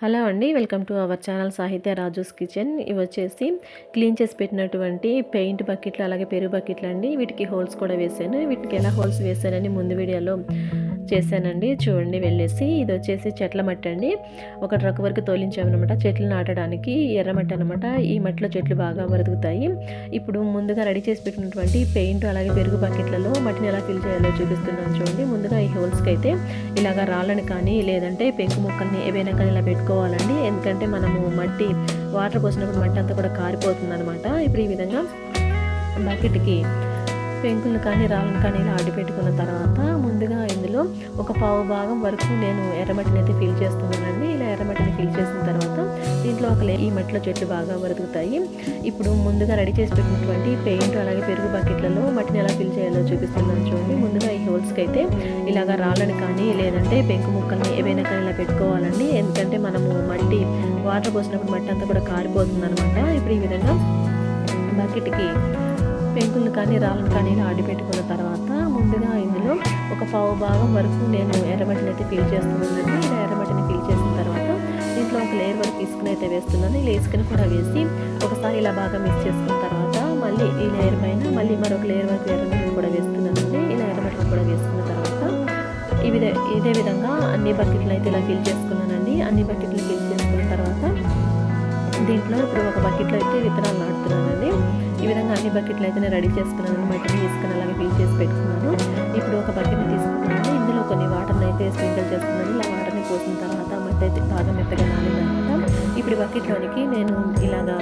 Hello అండి welcome to our channel సాహిత్య Raju's kitchen. ఇవి వచ్చేసి క్లీన్ చేసి పెట్టినటువంటి పెయింట్ బకెట్లు అలాగే పెరుగు బకెట్లు అండి. వీటికి హోల్స్ కూడా వేసాను. వీటికి ఎలా హోల్స్ వేసానని ముందు వీడియోలో చేశానండి. చూడండి వెళ్ళేసి ఇది వచ్చేసి చెట్ల మట్టి అండి. ఒక ట్రక్ వరకు తోలించామన్నమాట. చెట్లు నాటడానికి ఎర్రమట్టి అనమాట ఈ మట్టిలో చెట్లు బాగా బ్రతుకుతాయి ఇప్పుడు ముందుగా రెడీ చేసి పెట్టినటువంటి పెయింట్ అలాగే పెరుగు బకెట్లలో మట్టిని ఎలా ఫిల్ చేయాలో చూపిస్తున్నాను చూడండి. ముందుగా ఈ హోల్స్కి అయితే ఇలాగ రాళ్ళని కానీ లేదంటే పెంకు మొక్కల్ని ఏవైనా కానీ ఇలా పెట్టుకోవాలండి ఎందుకంటే మనము మట్టి వాటర్ పోసినప్పుడు మట్టి అంతా కూడా కారిపోతుంది అనమాట ఇప్పుడు ఈ విధంగా బకెట్కి పెంకులను కానీ రాళ్ళను కానీ ఇలా అడ్డు పెట్టుకున్న తర్వాత ముందుగా ఇందులో ఒక పావు భాగం వరకు నేను ఎర్రమట్టిని అయితే ఫిల్ చేస్తున్నానండి. ఇలా ఎర్రమట్టిని ఫిల్ చేసిన తర్వాత దీంట్లో ఒక ఈ మట్టిలో చెట్లు బాగా బ్రతుకుతాయి ఇప్పుడు ముందుగా రెడీ చేసి పెట్టినటువంటి పెయింట్ అలాగే పెరుగు బకెట్లలో మట్టిని ఎలా ఫిల్ చేయాలో చూపిస్తున్నాను చూడండి. ముందు ఈ అయితే ఇలాగ రాళ్ళని కానీ లేదంటే పెంకు ముక్కల్ని ఏవైనా కానీ ఇలా పెట్టుకోవాలండి. ఎందుకంటే మనము మట్టి వాటర్ పోసినప్పుడు మట్టి అంతా కూడా కారిపోతుంది అనమాట ఇప్పుడు ఈ విధంగా బకెట్కి పెంకులు కానీ రాళ్ళను కానీ ఇలా ఆడిపెట్టుకున్న తర్వాత ముందుగా ఇందులో ఒక పావు భాగం వరకు నేను ఎర్రమట్టిని అయితే ఫిల్ చేస్తున్నానండి. ఇలా ఎర్రమట్టిని ఫిల్ చేసిన తర్వాత దీంట్లో ఒక లేయర్ వరకు ఇసుకని అయితే వేస్తున్నాను. ఇలా ఇసుకని కూడా వేసి ఒకసారి ఇలా బాగా మిక్స్ చేసుకున్న తర్వాత మళ్ళీ ఈ లేయర్ పైన మళ్ళీ మరొక లేయర్ వరకు ఎర్రమట్టిని కూడా వేస్తున్నానండి. కూడా వేసుకున్న తర్వాత ఈ విధ ఇదే విధంగా అన్ని బకెట్లు అయితే ఇలా ఫిల్ చేసుకున్నానండి. అన్ని బకెట్లు ఫిల్ చేసుకున్న తర్వాత దీంట్లో ఇప్పుడు ఒక బకెట్లో అయితే విత్తనాలు నాటుతున్నానండి. ఈ విధంగా అన్ని బకెట్లు అయితే నేను రెడీ చేసుకున్నాను మట్టిని తీసుకుని అలాగే ఫిల్ చేసి పెట్టుకున్నాను. ఇప్పుడు ఒక బకెట్ తీసుకున్నాను ఇందులో కొన్ని వాటర్ని అయితే స్ప్రింకిల్ చేస్తున్నాను. ఇలా వాటర్ని పోసిన తర్వాత మట్టి అయితే బాగా మెత్తగా నానిందనమాట ఇప్పుడు బకెట్లోనికి నేను ఇలాగా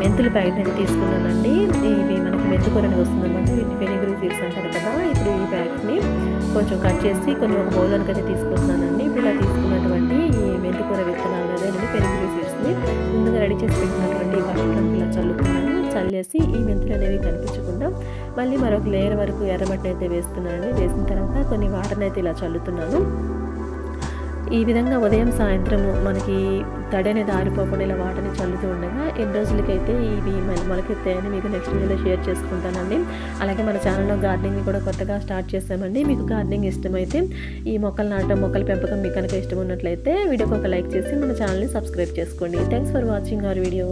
మెంతులు ప్యాకెట్ అయితే తీసుకున్నానండి. ఇవి మనకి మెంతుకూరని వస్తుందన్నమాట. వీటిని ఫెనిగ్రీ సీడ్స్ అంటారు కదా? ఇప్పుడు ఈ ప్యాకెట్ని కొంచెం కట్ చేసి కొన్ని ఒక బౌల్లోనికి అయితే తీసుకుంటున్నానండి ఇప్పుడు ఇలా తీసుకున్నటువంటి ఈ మెంతికూర విత్తనాలు అనేది ఫెనిగ్రీ సీడ్స్ని ముందుగా రెడీ చేసి పెట్టినటువంటి బట్టలను ఇలా చల్లుకున్నాను. చల్లేసి ఈ మెంతులు అనేవి కనిపించకుండా మళ్ళీ మరొక లేయర్ వరకు ఎర్రమట్టి అయితే వేస్తున్నానండి. వేసిన తర్వాత కొన్ని వాటర్ని అయితే ఇలా చల్లుతున్నాను. ఈ విధంగా ఉదయం సాయంత్రము మనకి తడి అనేది ఆరిపోకుండా ఇలా వాటర్ని చల్లుతూ ఉండగా ఎన్ని రోజులకైతే ఇవి మొలకెత్తాయని మీకు నెక్స్ట్ వీడియోలో షేర్ చేసుకుంటానండి. అలాగే మన ఛానల్లో గార్డెనింగ్ కూడా కొత్తగా స్టార్ట్ చేస్తామండి మీకు గార్డెనింగ్ ఇష్టమైతే ఈ మొక్కలు నాటడం మొక్కల పెంపకం మీకు కనుక ఇష్టం ఉన్నట్లయితే వీడియోకి ఒక లైక్ చేసి మన ఛానల్ని సబ్స్క్రైబ్ చేసుకోండి. Thanks for watching our video